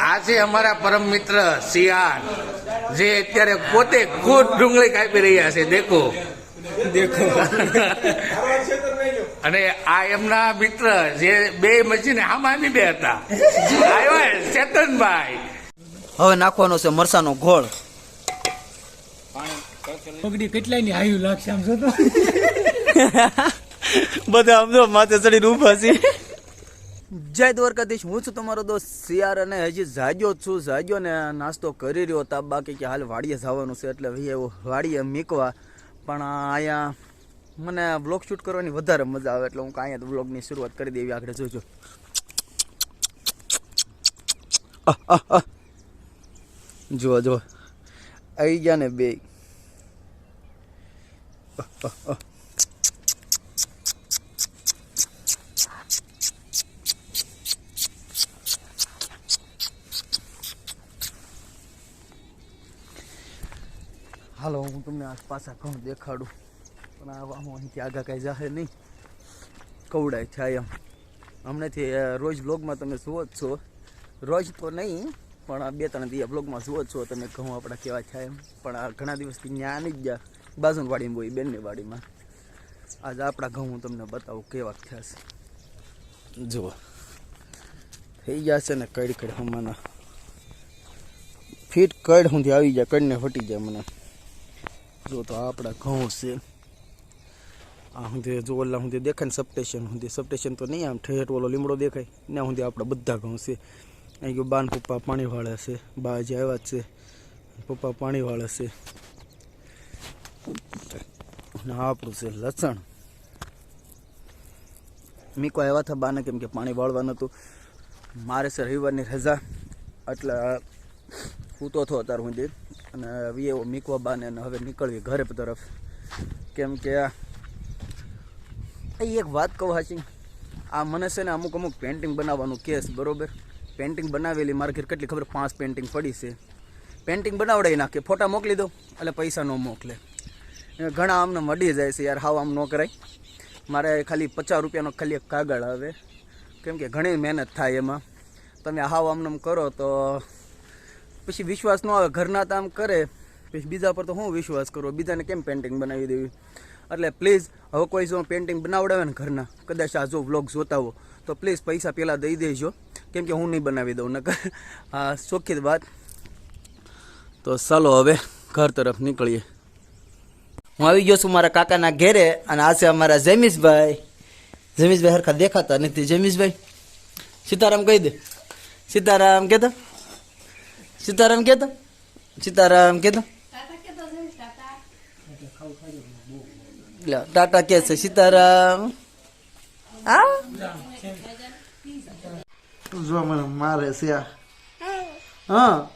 આ છે અમારા પરમ મિત્ર સિયાન જે અત્યારે પોતે ખુદ ડુંગળી કાપી રહ્યા છે દેખો. દેખો. અને આ એમના મિત્ર જે બે મચીને હામાની બે હતા. આવ્યા ચેતનભાઈ હવે નાખવાનો છે મરસાનો ગોળ. પગડી કેટલાયની આયુ લાગશે આમ જોતો. બધા આમ તો માથે ચડીને ઊભા છે જય દ્વારકાધીશ, હું છું તમારો દોસ્ત સિયાર અને હજી જાગ્યો જ છું. જાગ્યો ને નાસ્તો કરી રહ્યો હતા. બાકી કે હાલ વાડીએ જવાનું છે એટલે ભાઈ એવું વાડીએ મીકવા. પણ અહીંયા મને બ્લોગ શૂટ કરવાની વધારે મજા આવે એટલે હું અહીંયા બ્લોગની શરૂઆત કરી દેવી. આગળ જોજો. જુઓ જુઓ. આવી ગયા ને બે. હાલો, હું તમને આ પાછા ઘઉં દેખાડું. પણ આ આમાં અહીંથી આગા કાંઈ જાહે નહીં. કવડાય થાય એમ. હમણાંથી રોજ બ્લોગમાં તમે જુઓ જ છો. રોજ તો નહીં, પણ આ બે ત્રણ દિવસ બ્લોગમાં જુઓ જ છો તમે ઘઉં આપણા કેવા થાય એમ. પણ આ ઘણા દિવસથી ત્યાં નહીં ગયા. બાજુની બોઈ બેનની વાડીમાં આજે આપણા ઘઉં હું તમને બતાવું કેવા થયા છે. જુઓ. થઈ ગયા છે ને કડ કડ હમણાં ફીટ કડ સુધી આવી જાય કડને ફટી જાય મને. જો તો આપણા ઘઉં છે. આ સુધી જો ઓલા સુધી દેખાય ને સબસ્ટેશન સુધી સપટેશન તો નહીં આમ ઠેઠ ઓલો લીમડો દેખાય. ને સુધી આપણા બધા ઘઉં છે. અહીં ગયો બાન પપ્પા પાણી વાળે છે. બા હજી આવ્યા જ છે. પપ્પા પાણી વાળે છે. અને આપણું છે લસણ. મીકો આવ્યા હતા બાને કેમ કે પાણી વાળવાનું હતું મારે છે રવિવારની રજા. એટલે હું તો અત્યારે અત્યાર સુધી અને એવો મીકવા બાને અને હવે નીકળવી ઘરે તરફ. કેમ કે આ એક વાત કહું હાચી. આ મને છે ને અમુક અમુક પેન્ટિંગ બનાવવાનું કેસ, બરોબર? પેન્ટિંગ બનાવેલી, મારે કેટલી ખબર પાંચ પેન્ટિંગ પડી છે. પેન્ટિંગ બનાવડાવી નાખે, ફોટા મોકલી દો, એટલે પૈસા ન મોકલે. ઘણા આમને મળી જાય છે યાર, હાવ આમ ન કરાય. મારે ખાલી પચાસ રૂપિયાનો ખાલી એક કાગળ આવે. કેમ કે ઘણી મહેનત થાય એમાં. તમે હાવ આમ કરો તો પછી વિશ્વાસ ન આવે, ઘરના તામ કરે, પછી બીજા પર તો હું વિશ્વાસ કરો? બીજાને કેમ પેન્ટિંગ બનાવી દેવી? એટલે પ્લીઝ હવે કોઈ જો પેન્ટિંગ બનાવડાવે ને ઘરના, કદાચ આ જો વ્લોગ જોતા હો તો પ્લીઝ પૈસા પહેલાં દઈ દેજો. કેમ કે હું નહીં બનાવી દઉં, નકર ચોખ્ખી જ વાત. તો ચાલો હવે ઘર તરફ નીકળીએ. હું આવી ગયો છું મારા કાકાના ઘેરે, અને આ છે અમારા જમીશભાઈ. જમીશભાઈ હરખા દેખાતા નથી. જમીશભાઈ, સીતારામ કહી દે. સીતારામ કહેતો? સીતારામ કહેતો? સીતારામ કહેતો? લે, ટાટા કે છે સીતારામ. આ જો મને મારે છે આ. હા.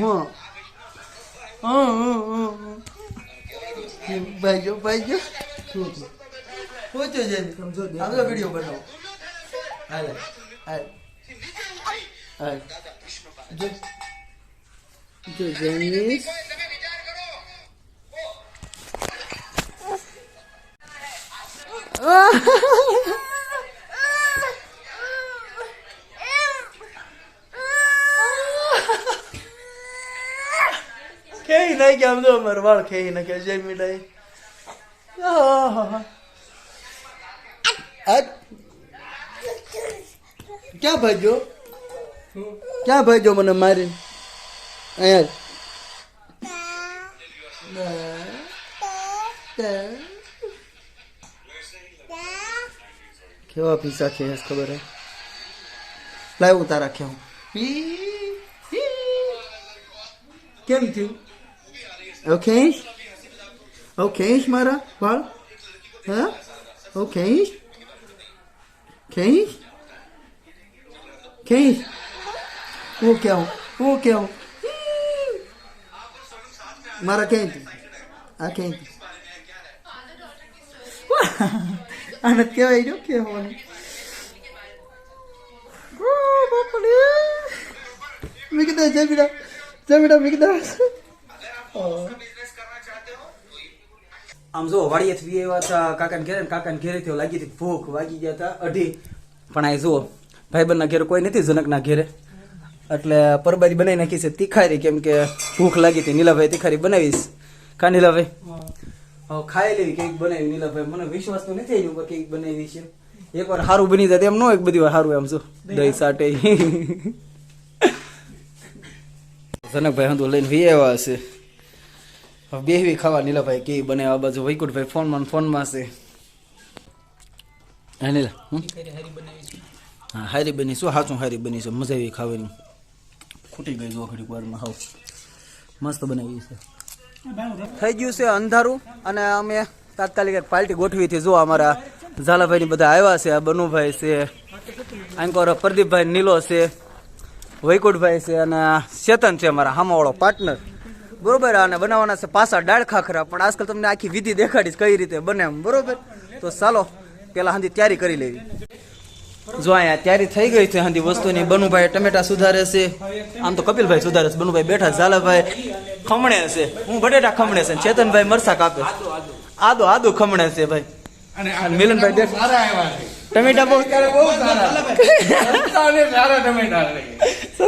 હા. હા. ભાઈજો ભાઈજો. પહોંચ્યો છે. તો વીડિયો બનાવો. હાલે હાલ. હાલે. જો. જેનિસ ખેઈ નાખી આમ જો અમારા વાળ ખેઈ નાખ્યા જય મીઠાઈ ક્યાં ભાગ્યો? ક્યાં ભાગ્યો મને મારી અહીંયા કેવા પીસા છે ખબર હે લાવ હું તારા ખેવું કેમ થયું ઓકે ઓકે મારા વાળ હા ઓકે કે કે હું કેવું? હું કેવું? મારા ક્યાંયથી આ ક્યાંયથી આને કહેવાય જો કહેવાનું. બાપડે. મેં જમીડા જય બેટા જય બેટા મેં આમ જો વાડીએથી વી આવ્યા હતા કાકાને ઘેરે કાકાને ઘેરે થયો લાગી હતી ભૂખ વાગી ગયા હતા અઢી. પણ આ જુઓ ભાઈબંધના ઘેરે કોઈ નથી, જનકના ઘેરે. એટલે પરબારી બનાવી નાખી છે. તીખારી કેમ કે ભૂખ લાગી હતી. નીલાભાઈ તીખારી બનાવીશ. કા નીલાભાઈ? ખાઈ લેવી કેક બનાવી નીલાભાઈ. મને વિશ્વાસ તો નથી એની કેક બનાવી છે. એકવાર સારું બની જાય એમ ન હોય બધી વાર સારું એમ શું દહીં સાટે. જનકભાઈ હું લઈને વી આવ્યા હશે. હવે બેહવી ખાવા નીલાભાઈ કે બને આ બાજુ વૈકુંઠભાઈ ફોનમાં ફોનમાં છે. હા નીલા? હા હારી બની. શું સાચું હારી બની છે? મજા આવી ખાવાની. ખૂટી ગઈ જો ઘડીક વારમાં. હાવ મસ્ત બનાવી છે. થઈ ગયું છે અંધારું અને અમે તાત્કાલિક એક પાર્ટી ગોઠવી હતી. જો અમારા ઝાલાભાઈ બધા આવ્યા છે બનુભાઈ છે, આંકોર પ્રદીપભાઈ નીલો છે, વૈકુંઠભાઈ છે અને ચેતન છે અમારા હામાવાળો પાર્ટનર બરોબર, અને બનાવવાના છે પાછા દાળ ખાખરા. પણ આજકાલ તમને આખી વિધિ દેખાડીશ કઈ રીતે બને એમ. બરોબર? તો ચાલો, પેલા હાંધી તૈયારી કરી લેવી. જો અહીંયા તૈયારી થઈ ગઈ છે હાંધી વસ્તુની બનુભાઈ ટમેટા સુધારે છે. આમ તો કપિલભાઈ સુધારે છે બનુભાઈ બેઠા ઝાલાભાઈ ખમણે છે. હું બટેટા ખમણે છે ચેતનભાઈ મરસા કાપે. આદો આદો ખમણે છે ભાઈ. અને મિલનભાઈ દેખ ટમેટા બહુ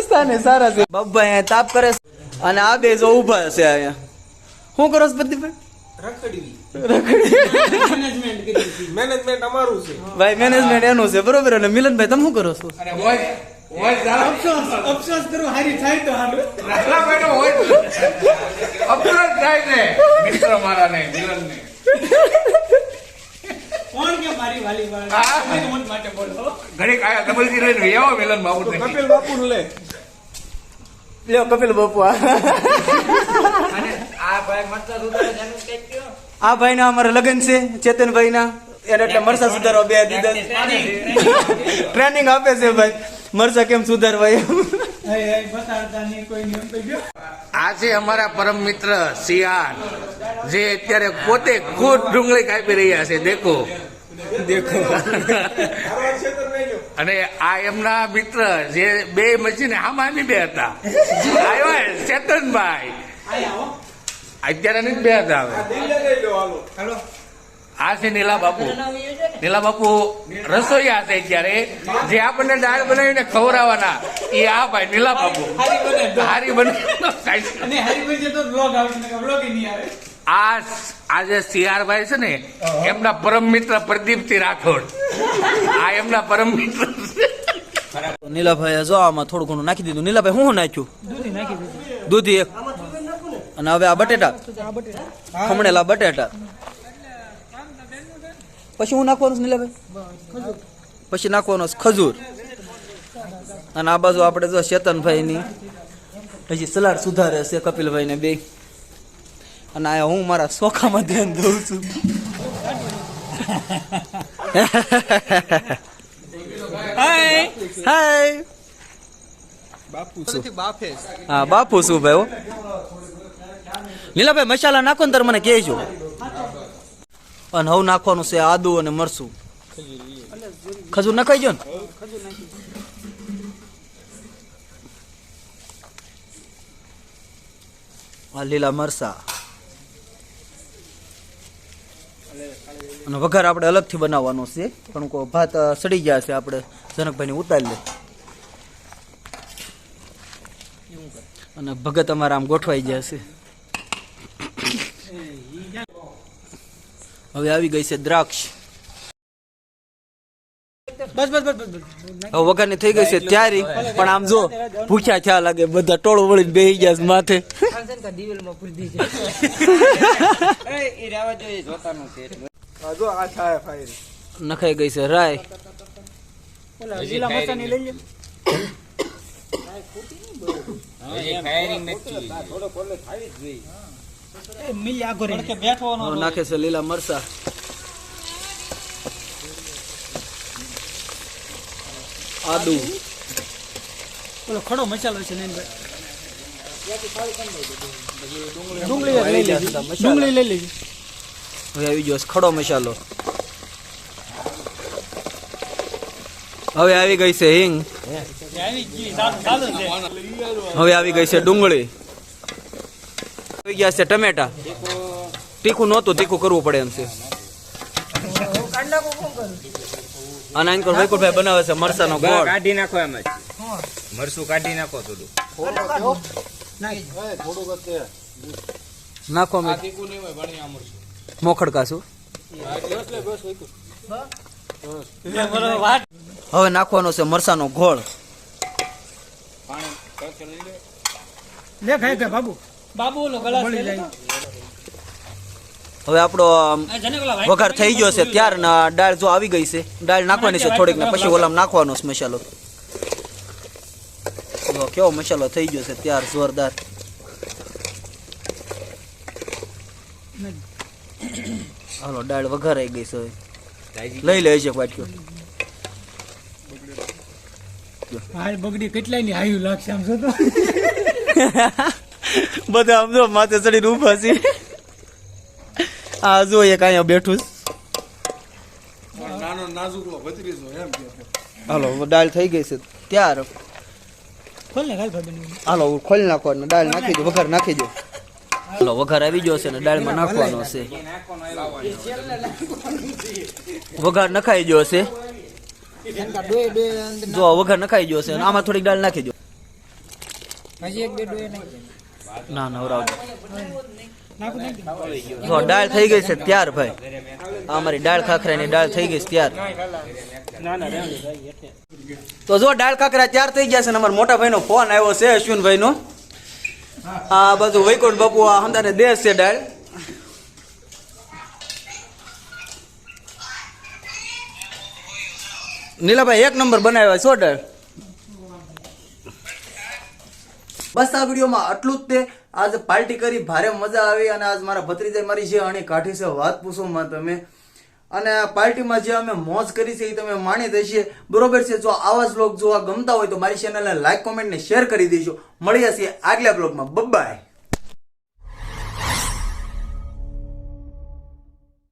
સસ્તા ને સારા. છે. બબ્બા અહીંયા તાપ કરે છે. અને આ બે જો ઊભા છે અહીંયા. શું કરો છો મેનેજમેન્ટ અમારું છે. ભાઈ મેનેજમેન્ટ એનું છે બરોબર? અને મિલનભાઈ તમે શું કરો છો? અને હોય. હોય અફસોસ અફસોસ કરું હારી થાય તો હારું. નાના બેટો હોય અફસોસ થાય છે મિત્ર મારા ને મિલન ને કોણ કે મારી વાલી વાળી? હા. માટે બોલો. ઘડીક આયા ડબલ લઈને આવો મિલન બાબુ કપિલ બાપુ લે. લ્યો કપિલ બાપુ આ. આ ભાઈ ના અમારા લગ્ન છે ચેતનભાઈ ના એને એટલે મરસા સુધારવા બે દીધા ટ્રેનિંગ આપે છે ભાઈ. મરસા કેમ સુધારવા આ છે અમારા પરમ મિત્ર સિયાન. જે અત્યારે પોતે ખુદ ડુંગળી કાપી રહ્યા છે દેખો. દેખો. અને આ એમના મિત્ર જે બે મશીન હામાની બે હતા. આવ્યા ચેતનભાઈ. અત્યારે નહીં બે હતા હવે આ છે નીલા બાપુ. નીલા બાપુ રસોઈયા છે અત્યારે. જે આપણને દાળ બનાવીને ખવડાવવાના એ આ ભાઈ નીલા બાપુ. હારી બને આવે આ આજે સીઆરભાઈ છે ને એમના પરમ મિત્ર પ્રદીપસિંહ રાઠોડ. આ એમના પરમ મિત્ર છે. નીલાભાઈ જો આમાં થોડું ઘણું નાખી દીધું. નીલાભાઈ હું નાખ્યું? દૂધી નાખી દીધું. દૂધી એક. અને હવે આ બટેટા. ખમણેલા બટેટા. પછી હું નાખવાનું છે નીલાભાઈ? પછી નાખવાનો છે ખજૂર. અને આ બાજુ આપણે જો ચેતનભાઈની હજી સલાડ સુધારે છે કપિલભાઈ ને બે. અને આ હું મારા શોખામાં ધ્યાન દઉં છું. હાય હાય. બાપુ છું. હા બાપુ શું ભાઈ હો? લીલાભાઈ, મસાલા નાખો ને તાર મને કહેજો. અને હવે નાખવાનું છે આદુ અને મરસું ખજૂર નખાઈ ગયો ને? આ લીલા મરસા અને વઘાર આપણે અલગથી બનાવવાનો છે. પણ ભાત સડી ગયા છે આપણે. જનકભાઈને ઉતારી લે. અને ભગત અમારા આમ ગોઠવાઈ ગયા છે. હવે આવી ગઈ છે દ્રાક્ષ. બસ બસ બસ બસ વઘારની થઈ ગઈ છે ત્યારી પણ આમ જો ભૂખ્યા થયા લાગે બધા ટોળો વળીને બેહી ગયા છે માથે. જો આ થાય ફાયર નખાઈ ગઈ છે રાય ફાયરિંગ નથી. થોડો કોલે ખાવી જ મિલી કે નાખે છે લીલા મરસા આદુ. ઓલો ખડો મસાલો છે ને ડુંગળી લઈ લેજો ડુંગળી લઈ લેજો હવે આવી ગયો ખડો મસાલો. હવે આવી ગઈ છે હિંગ. હવે આવી ગઈ છે ડુંગળી. આવી ગયા છે ટમેટા. તીખું નહોતું તીખું કરવું પડે એમ છે. અને આંકર વૈકુંઠભાઈ બનાવે છે મરસાનો ગોળ. કાઢી નાખો એમ જ. મરસું કાઢી નાખો થોડું. નાખો અમે. મોખડ કાશું હવે નાખવાનો છે મરસાનો ગોળ. લે ખાઈ ખાઈ બાબુ. બાબુ ઓલો ગલાસ લઈ લે હવે આપણો વઘાર થઈ ગયો છે ત્યાર ના દાળ જો આવી ગઈ છે દાળ નાખવાની છે થોડીક ને પછી ઓલામાં નાખવાનો છે મસાલો કેવો મસાલો થઈ ગયો છે ત્યાર જોરદાર. હાલો દાળ વઘારાઈ ગઈ છે હવે. લઈ લે છે વાટક્યો બગડી કેટલાયની હાયું લાગશે આમ જો તો બધા આમ જો માથે ચડીને ઊભા છે આ જો એક અહીંયા બેઠું છે. નાનો નાજુકલો ભત્રીજો એમ કે હાલો દાળ થઈ ગઈ છે. ત્યાર. ખોલ ને ખાલ ભાઈ હાલો ખોલી નાખો ને દાળ નાખી દો વઘાર નાખી દો. હાલો વઘાર આવી ગયો છે ને દાળમાં નાખવાનો છે. વઘાર નખાઈ ગયો છે. જો વઘાર નખાઈ ગયો છે આમાં થોડીક દાળ નાખી દો. હજી એક બે ડોય ના ના હવરાવજો જો, દાળ થઈ ગઈ છે ત્યાર, ભાઈ. આ અમારી દાળ ખાખરાની દાળ થઈ ગઈ છે ત્યાર. તો જો, દાળ ખાખરા ત્યાર થઈ ગયા છે ને અમારા મોટા ભાઈનો ફોન આવ્યો છે અશ્વિનભાઈ નો આ બધું વૈકુંઠ બાપુ, આ હંદાને દેશ છે દાળ. નીલાભાઈ, એક નંબર બનાવ્યા છો દાળ. બસ આ વિડીયોમાં આટલું જ તે. આજ પાર્ટી કરી, ભારે મજા આવી અને આજ મારા ભત્રીજાએ મારી જે અણી કાઠી છે વાત પૂછો માં તમે. અને પાર્ટીમાં જે અમે મોજ કરી છે એ તમે માણી દેશે. બરોબર છે, જો આવા જ બ્લોગ જોવા ગમતા હોય તો મારી ચેનલને લાઈક કોમેન્ટ ને શેર કરી દેજો. મળીએ છીએ આગલા બ્લોગમાં બબાય